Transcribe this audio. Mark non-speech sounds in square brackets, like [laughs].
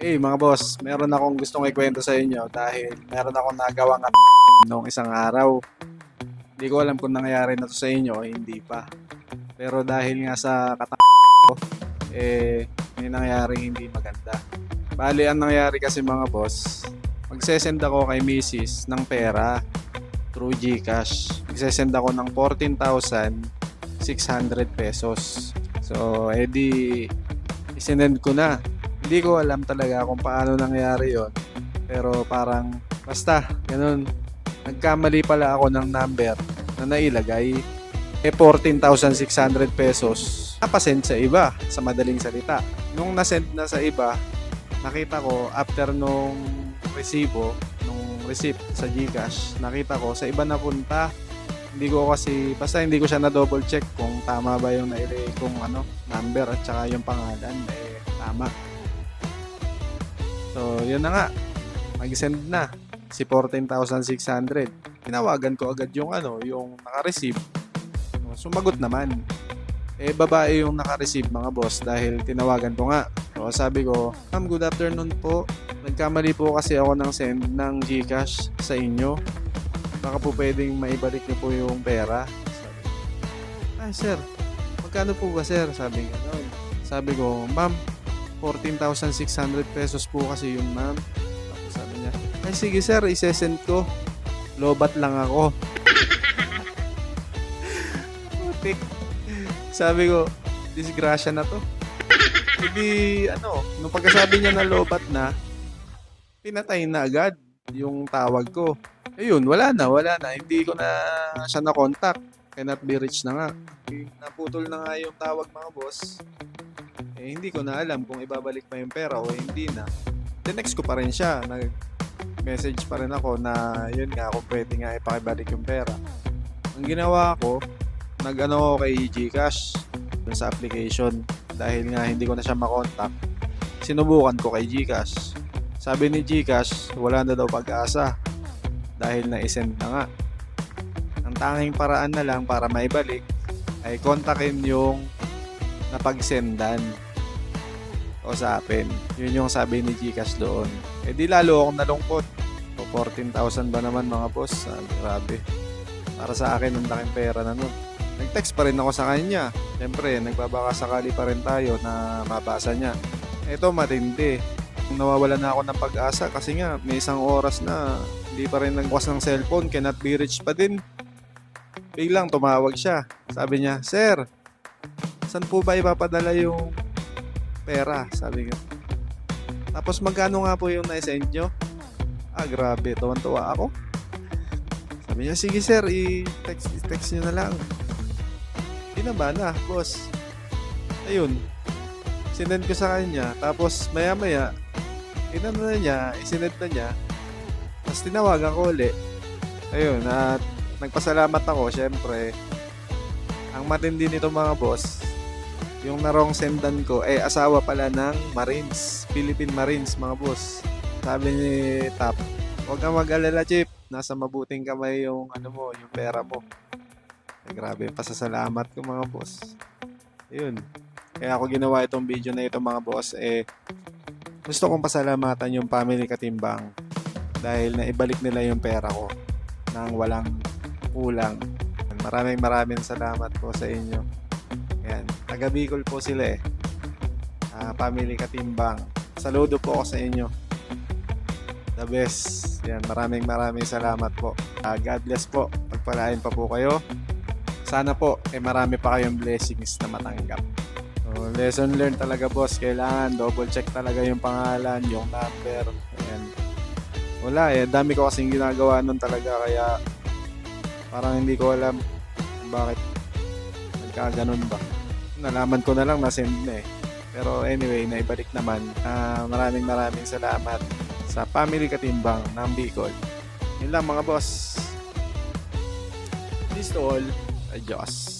Hey mga boss, meron akong gustong ikwento sa inyo dahil meron akong nagawang noong isang araw. Hindi ko alam kung nangyayari na to sa inyo o hindi pa. Pero dahil nga sa katang ko, eh, may nangyari hindi maganda. Bali, ang nangyari kasi mga boss, magsesend ako kay misis ng pera through GCash. Magsesend ako ng 14,600 pesos. So, edi, isinend ko na. Hindi ko alam talaga kung paano nangyari yon Pero parang, basta, ganun. Nagkamali pala ako ng number na nailagay. Eh, 14,600 pesos. Napasend sa iba, sa madaling salita. Nung nasend na sa iba, nakita ko, after nung resibo, nung receipt sa Gcash, nakita ko, sa iba napunta. Hindi ko kasi, basta hindi ko siya na double check kung tama ba yung nailagay kong ano, number at saka yung pangalan, eh, tama. So, yun na nga. Mag-send na. Si 14,600. Tinawagan ko agad yung ano, yung naka-receive. Sumagot naman. Eh, babae yung naka-receive mga boss dahil tinawagan ko nga. So, sabi ko, Ma'am, good afternoon po. Nagkamali po kasi ako ng send ng Gcash sa inyo. Baka po pwedeng maibalik niyo po yung pera. Sabi Ay, sir. Magkano po ba, sir? Sabi noon. Sabi ko, Ma'am, 14,600 pesos po kasi yun, ma'am. Tapos sabi niya, ay sige sir, isesend ko. Lobat lang ako. [laughs] Putik. Sabi ko, disgrasya na to. Hindi, ano, nung pagkasabi niya na lobat na, pinatay na agad yung tawag ko. Ayun, wala na, wala na. Hindi ko na siya na-contact. Cannot be reached na nga. Naputol na nga yung tawag mga boss eh hindi ko na alam kung ibabalik pa yung pera o hindi na. The next ko pa rin siya, nag-message pa rin ako na yun nga, kung pwede nga ipakibalik yung pera. Ang ginawa ko, nag-ano kay Gcash sa application dahil nga hindi ko na siya makontak. Sinubukan ko kay Gcash. Sabi ni Gcash, wala na daw pag-asa dahil na-send na nga. Ang tanging paraan na lang para maibalik ay kontakin yung napagsendan o sa akin. Yun yung sabi ni Gcash doon. Eh di lalo akong nalungkot. O 14,000 ba naman mga boss? Ah, grabe. Para sa akin, ang laking pera na nun. Nag-text pa rin ako sa kanya. Siyempre, nagbabaka sakali pa rin tayo na mabasa niya. Ito matindi. Nawawala na ako ng pag-asa kasi nga may isang oras na hindi pa rin nagwas ng cellphone, cannot be reached pa din. Biglang tumawag siya. Sabi niya, Sir, saan po ba ipapadala yung pera? Sabi ko. Tapos magkano nga po yung na-send nyo? Ah, grabe. Tuwan-tuwa ako. Sabi niya, sige sir, i-text, i-text nyo na lang. Hindi na ba na, boss? Ayun. Sinend ko sa kanya. Tapos maya-maya, inano na niya, isinend na niya. Tapos tinawagan ko ulit. Ayun, at nagpasalamat ako, syempre. Ang matindi nito mga boss, yung narong sendan ko, eh asawa pala ng Marines, Philippine Marines mga boss. Sabi ni Tap, huwag kang mag-alala Chip, nasa mabuting kamay yung ano mo, yung pera mo. Eh, grabe, pasasalamat ko mga boss. Yun. Kaya ako ginawa itong video na ito mga boss, eh gusto kong pasalamatan yung family katimbang dahil naibalik nila yung pera ko nang walang kulang. Maraming maraming salamat po sa inyo. Taga Bicol po sila eh. Ah, family katimbang. Saludo po ako sa inyo. The best. Yan, maraming maraming salamat po. Ah, God bless po. Pagpalain pa po kayo. Sana po, eh marami pa kayong blessings na matanggap. So, lesson learned talaga boss. Kailangan double check talaga yung pangalan, yung number. Ayan. Wala eh. Dami ko kasing ginagawa nun talaga kaya parang hindi ko alam bakit nagkaganon ba. Nalaman ko na lang na send na eh. Pero anyway, naibalik naman. Ah, maraming maraming salamat sa family katimbang ng Bicol. Yun lang mga boss. This to all. Adios.